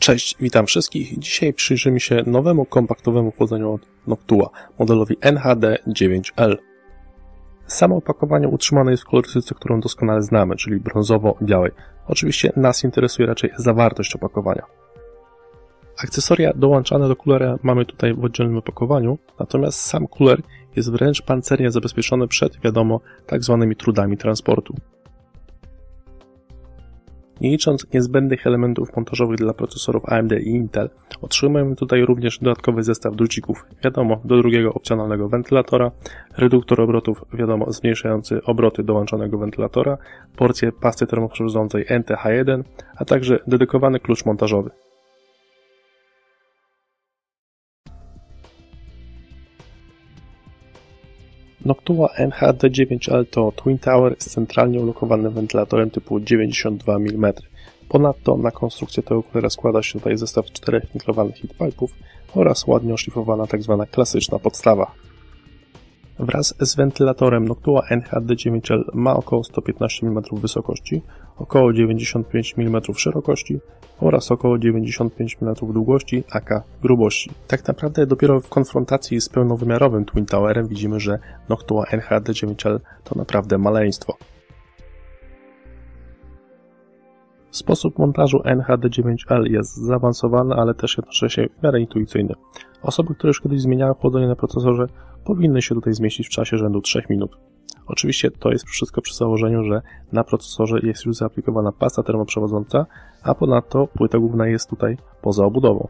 Cześć, witam wszystkich. Dzisiaj przyjrzymy się nowemu kompaktowemu chłodzeniu od Noctua, modelowi NHD9L. Samo opakowanie utrzymane jest w kolorystyce, którą doskonale znamy, czyli brązowo-białej. Oczywiście nas interesuje raczej zawartość opakowania. Akcesoria dołączane do kulera mamy tutaj w oddzielnym opakowaniu, natomiast sam kuler jest wręcz pancernie zabezpieczony przed, wiadomo, tak zwanymi trudami transportu. Nie licząc niezbędnych elementów montażowych dla procesorów AMD i Intel, otrzymujemy tutaj również dodatkowy zestaw drucików, wiadomo, do drugiego opcjonalnego wentylatora, reduktor obrotów, wiadomo, zmniejszający obroty dołączonego wentylatora, porcję pasty termoprzewodzącej NTH1, a także dedykowany klucz montażowy. Noctua NHD9L to Twin Tower z centralnie ulokowanym wentylatorem typu 92 mm. Ponadto na konstrukcję tego kulera składa się tutaj zestaw czterech niklowanych heatpipe'ów oraz ładnie oszlifowana tzw. Tak klasyczna podstawa. Wraz z wentylatorem Noctua NHD9L ma około 115 mm wysokości, około 95 mm szerokości oraz około 95 mm długości, aka grubości. Tak naprawdę dopiero w konfrontacji z pełnowymiarowym Twin Towerem widzimy, że Noctua NHD9L to naprawdę maleństwo. Sposób montażu NHD9L jest zaawansowany, ale też jednocześnie w miarę intuicyjny. Osoby, które już kiedyś zmieniały chłodzenie na procesorze, powinny się tutaj zmieścić w czasie rzędu 3 minut. Oczywiście to jest wszystko przy założeniu, że na procesorze jest już zaaplikowana pasta termoprzewodząca, a ponadto płyta główna jest tutaj poza obudową.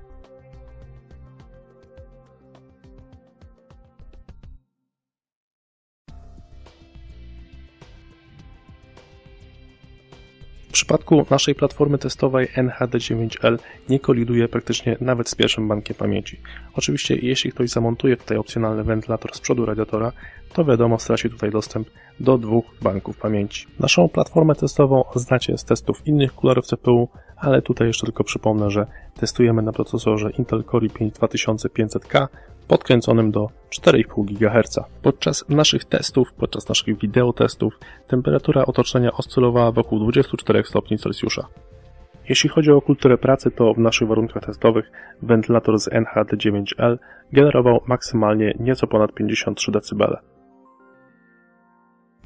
Przypadku naszej platformy testowej NHD9L nie koliduje praktycznie nawet z pierwszym bankiem pamięci. Oczywiście jeśli ktoś zamontuje tutaj opcjonalny wentylator z przodu radiatora, to wiadomo straci tutaj dostęp do dwóch banków pamięci. Naszą platformę testową znacie z testów innych kulerów CPU, ale tutaj jeszcze tylko przypomnę, że testujemy na procesorze Intel Core i5 2500K podkręconym do 4,5 GHz. Podczas naszych testów, podczas naszych wideotestów, temperatura otoczenia oscylowała wokół 24 stopni Celsjusza. Jeśli chodzi o kulturę pracy, to w naszych warunkach testowych wentylator z NHD9L generował maksymalnie nieco ponad 53 dB.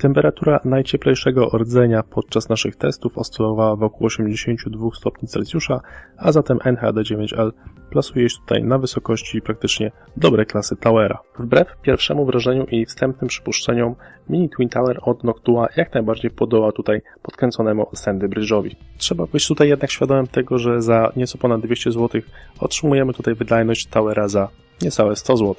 Temperatura najcieplejszego rdzenia podczas naszych testów oscylowała wokół 82 stopni Celsjusza, a zatem NHD9L plasuje się tutaj na wysokości praktycznie dobrej klasy Towera. Wbrew pierwszemu wrażeniu i wstępnym przypuszczeniom, Mini Twin Tower od Noctua jak najbardziej podoła tutaj podkręconemu Sandy Bridge'owi. Trzeba być tutaj jednak świadomym tego, że za nieco ponad 200 zł otrzymujemy tutaj wydajność Towera za niecałe 100 zł.